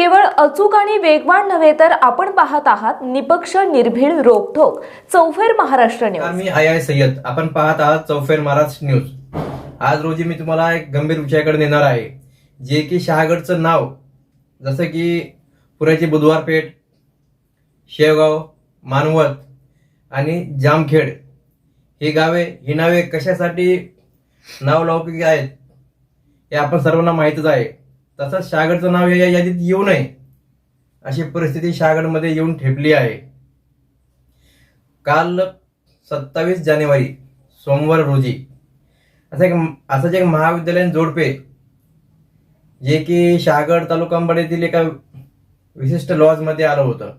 केवळ अचूक आणि वेगवान नव्हे तर आपण पाहत आहात निपक्ष निर्भीड रोखोक चौफेर महाराष्ट्र न्यूज. मी आय आय सय्यद. आपण पाहत आहात चौफेर महाराष्ट्र न्यूज. आज रोजी मी तुम्हाला एक गंभीर विषयाकडे नेणार आहे जे की शहागडचं नाव. जसं की पुण्याची बुधवार पेठ शेवगाव मानवत आणि जामखेड. ही गावे ही नावे कशासाठी नावलौकिक आहेत हे आपण सर्वांना माहीतच आहे. तसंच शहागडचं नाव या यादीत येऊ नये. अशी परिस्थिती शहागडमध्ये येऊन ठेपली आहे. काल सत्तावीस जानेवारी सोमवार रोजी असं एक असंच एक महाविद्यालयीन जोडपे जे की शहागड तालुका एका विशिष्ट लॉजमध्ये आलं होतं.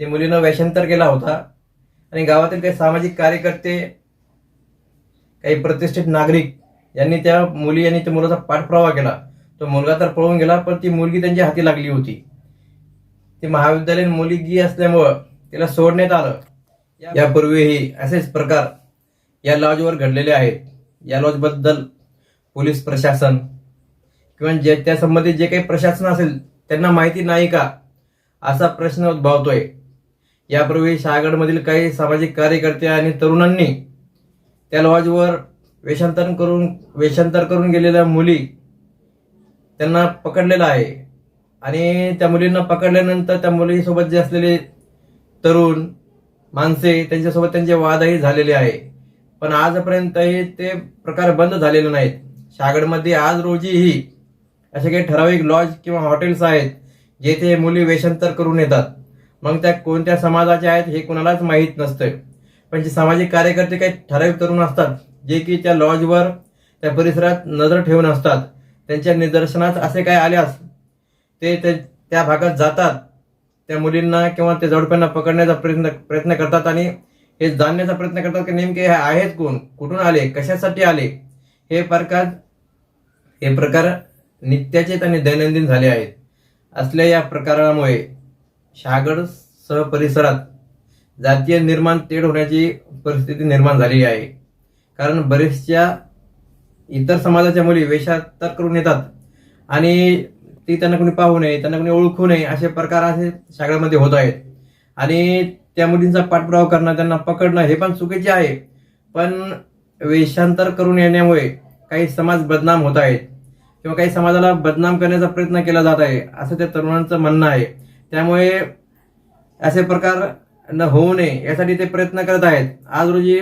ते मुलीनं वेषांतर केला होता आणि गावातील काही सामाजिक कार्यकर्ते काही प्रतिष्ठित नागरिक यांनी त्या मुली आणि त्या मुलाचा पाठपुरावा केला. तो मुलगा तर पळून गेला पण ती मुलगी त्यांच्या हाती लागली होती. ती महाविद्यालयीन मुलगी असल्यामुळं तिला सोडण्यात आलं. यापूर्वीही असेच प्रकार या लॉजवर घडलेले आहेत. या लॉजबद्दल पोलीस प्रशासन किंवा जे त्या संबंधित जे काही प्रशासन असेल त्यांना माहिती नाही का? असा प्रश्न उद्भवतोय. यापूर्वी शहागडमधील काही सामाजिक कार्यकर्ते आणि तरुणांनी त्या लॉजवर वेषांतर करून वेषांतर करून गेलेल्या मुली त्यांना पकडलेलं आहे. आणि त्या मुलींना पकडल्यानंतर त्या मुलीसोबत जे असलेले तरुण माणसे त्यांच्यासोबत त्यांचे वादही झालेले आहे. पण आजपर्यंतही ते प्रकार बंद झालेले नाहीत. शहागडमध्ये आज रोजीही असे काही ठराविक लॉज किंवा हॉटेल्स आहेत जेथे मुली वेषांतर करून येतात. मग त्या कोणत्या समाजाच्या आहेत हे कोणालाच माहीत नसतं पण जे सामाजिक कार्यकर्ते काही ठराविक तरुण असतात जे की त्या लॉजवर त्या परिसरात नजर ठेवून असतात. त्यांच्या निदर्शनात असे काय आल्यास ते ते- त्या भागात जातात. त्या मुलींना किंवा त्या जोडप्यांना पकडण्याचा प्रयत्न प्रयत्न करतात आणि हे जाणण्याचा प्रयत्न करतात की नेमके हे आहेत कोण? कुठून आले? कशासाठी आले? हे प्रकार हे प्रकार नित्याचेत आणि दैनंदिन झाले आहेत. असल्या या प्रकारामुळे शहागड सह परिसरात जातीय निर्माण तेढ होण्याची परिस्थिती निर्माण झालेली आहे. कारण बरेचशा इतर समाजाच्या मुली वेषांतर करून येतात. आणि ती त्यांना कोणी पाहू नये त्यांना कोणी ओळखू नये असे प्रकार असे शाळेमध्ये होत आहेत. आणि त्या मुलींचा पाठपुरावा करणं त्यांना पकडणं हे पण चुकीचे आहे. पण वेषांतर करून येण्यामुळे काही समाज बदनाम होत आहेत किंवा काही समाजाला बदनाम करण्याचा प्रयत्न केला जात आहे असं त्या तरुणांचं म्हणणं आहे. त्यामुळे असे प्रकार न होऊ नये यासाठी ते प्रयत्न करत आहेत. आज रोजी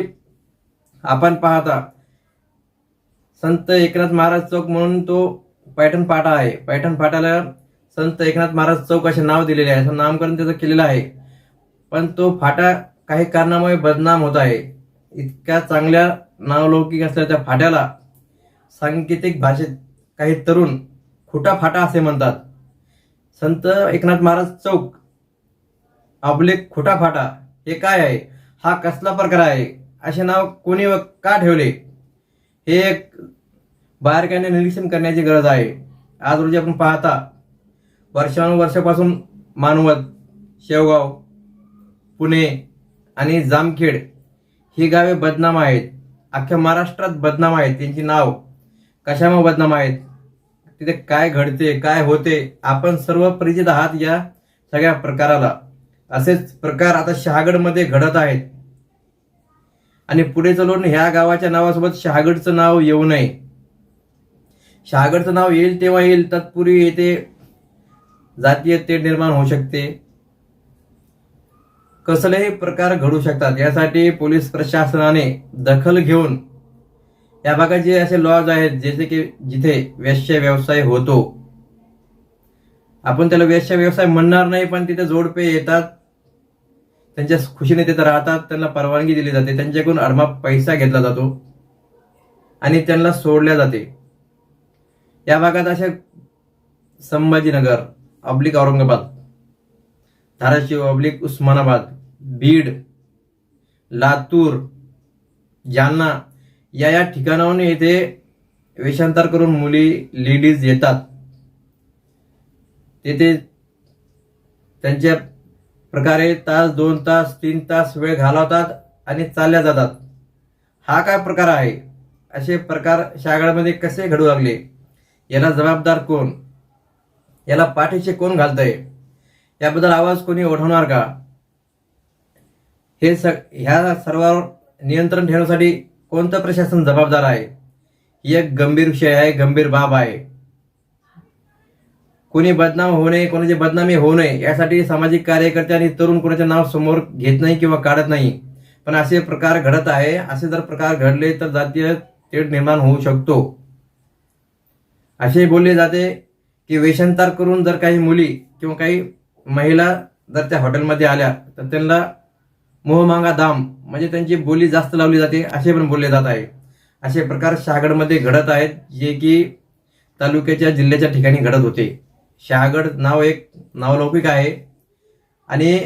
आपण पाहता संत एकनाथ महाराज चौक म्हणून तो पैठण फाटा आहे. पैठण फाट्याला संत एकनाथ महाराज चौक असे नाव दिलेले आहे. असं नामकरण त्याचं केलेलं आहे. पण तो फाटा काही कारणामुळे बदनाम होत आहे. इतक्या चांगल्या नावलौकिक असलेल्या त्या फाट्याला सांकेतिक भाषेत काही तरुण खोटा फाटा असे म्हणतात. संत एकनाथ महाराज चौक आपले खोटा फाटा हे काय आहे? हा कसला प्रकार आहे? असे नाव कोणी व का ठेवले? हे एक बाहेरच्याने निरीक्षण करण्याची गरज आहे. आज रोजी आपण पाहता वर्षानुवर्षापासून मानवत शेवगाव पुणे आणि जामखेड ही गावे बदनाम आहेत. अख्ख्या महाराष्ट्रात बदनाम आहेत. त्यांची नाव कशामुळे बदनाम आहेत? तिथे काय घडते काय होते? आपण सर्व परिचित आहात या सगळ्या प्रकाराला. असेच प्रकार आता शहागडमध्ये घडत आहेत. आणि पुढे चालून ह्या गावाच्या नावासोबत शहागडचं नाव येऊ नये. शहागडचं नाव येईल तेव्हा येईल तत्पूर्वी येथे जातीय तेढ निर्माण होऊ शकते. कसलेही प्रकार घडू शकतात यासाठी पोलीस प्रशासनाने दखल घेऊन या भागात जे असे लॉज आहेत जसे की जिथे वेश्य व्यवसाय होतो. आपण त्याला वेश्य व्यवसाय म्हणणार नाही पण तिथे जोडपे येतात. त्यांच्या खुशीने तिथं राहतात त्यांना परवानगी दिली जाते त्यांच्याकडून अडमाप पैसा घेतला जातो आणि त्यांना सोडल्या जाते. या भागात अशा संभाजीनगर अब्लिक औरंगाबाद धाराशिव अब्लिक उस्मानाबाद बीड लातूर जालना या या ठिकाणाहून येथे वेषांतर करून मुली लेडीज येतात. तेथे त्यांच्या प्रकारे तास दोन तास तीन तास वेळ घालवतात आणि चालल्या जातात. हा काय प्रकार आहे? असे प्रकार शाळामध्ये कसे घडू लागले? याला जबाबदार कोण? याला पाठीशी कोण घालतंय? याबद्दल आवाज कोणी ओढवणार का? हे स ह्या सर्वांवर नियंत्रण ठेवण्यासाठी कोणतं प्रशासन जबाबदार आहे? ही एक गंभीर विषय आहे गंभीर बाब आहे. कोणी बदनाम होऊ नये कोणाची बदनामी होऊ नये यासाठी सामाजिक कार्यकर्ते आणि तरुण कोणाचे नाव समोर घेत नाही किंवा काढत नाही. पण असे प्रकार घडत आहे असे जर प्रकार घडले तर जातीय तेढ निर्माण होऊ शकतो. असे बोलले जाते की वेषांतर करून जर काही मुली किंवा काही महिला जर त्या हॉटेलमध्ये आल्या तर त्यांना मोहमांगा दाम म्हणजे त्यांची बोली जास्त लावली जाते असे पण बोलले जात आहे. असे प्रकार शहागडमध्ये घडत आहेत जे की तालुक्याच्या जिल्ह्याच्या ठिकाणी घडत होते. शहागड नाव एक नावलौकिक आहे. आणि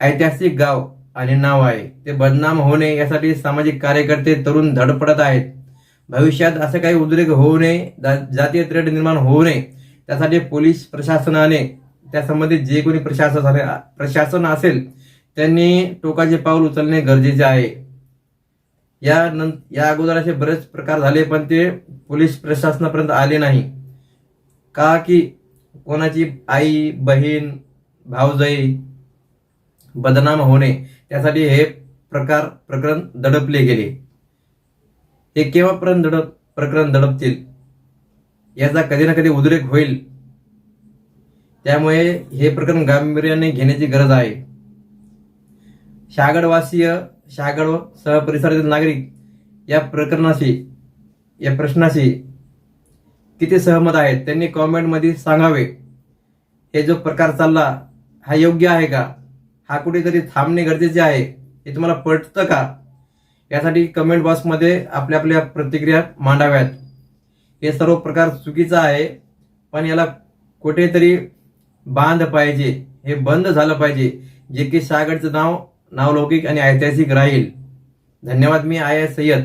ऐतिहासिक गाव आणि नाव आहे. ते बदनाम होणे यासाठी सामाजिक कार्यकर्ते तरुण धडपडत आहेत. भविष्यात असं काही उद्रेक होऊ नये जा- जातीय त्रेड निर्माण होऊ नये. त्यासाठी पोलीस प्रशासनाने त्यासंबंधित जे कोणी प्रशासन प्रशासन असेल त्यांनी टोकाचे पाऊल उचलणे गरजेचे आहे. या नं या अगोदर असे बरेच प्रकार झाले पण ते पोलीस प्रशासनापर्यंत आले नाही. का की कोणाची आई बहीण भावजाई बदनाम होणे त्यासाठी हे प्रकार प्रकरण दडपले गेले. हे केव्हापर्यंत दडप प्रकरण दडपतील? याचा कधी ना कधी उद्रेक होईल. त्यामुळे हे प्रकरण गांभीर्याने घेण्याची गरज आहे. शागडवासीय शागड व सह परिसरातील नागरिक या प्रकरणाशी या प्रश्नाशी किती सहमत आहेत. त्यांनी कॉमेंटमध्ये सांगावे हे जो प्रकार चालला हा योग्य आहे का? हा कुठेतरी थांबणे गरजेचे आहे. हे तुम्हाला पटतं का? यासाठी कमेंट बॉक्समध्ये आपल्या आपल्या प्रतिक्रिया मांडाव्यात. हे सर्व प्रकार चुकीचा आहे पण याला कुठेतरी बांध पाहिजे. हे बंद झालं पाहिजे जे की सागरचं नाव नावलौकिक आणि ऐतिहासिक राहील. धन्यवाद. मी आय एस सय्यद.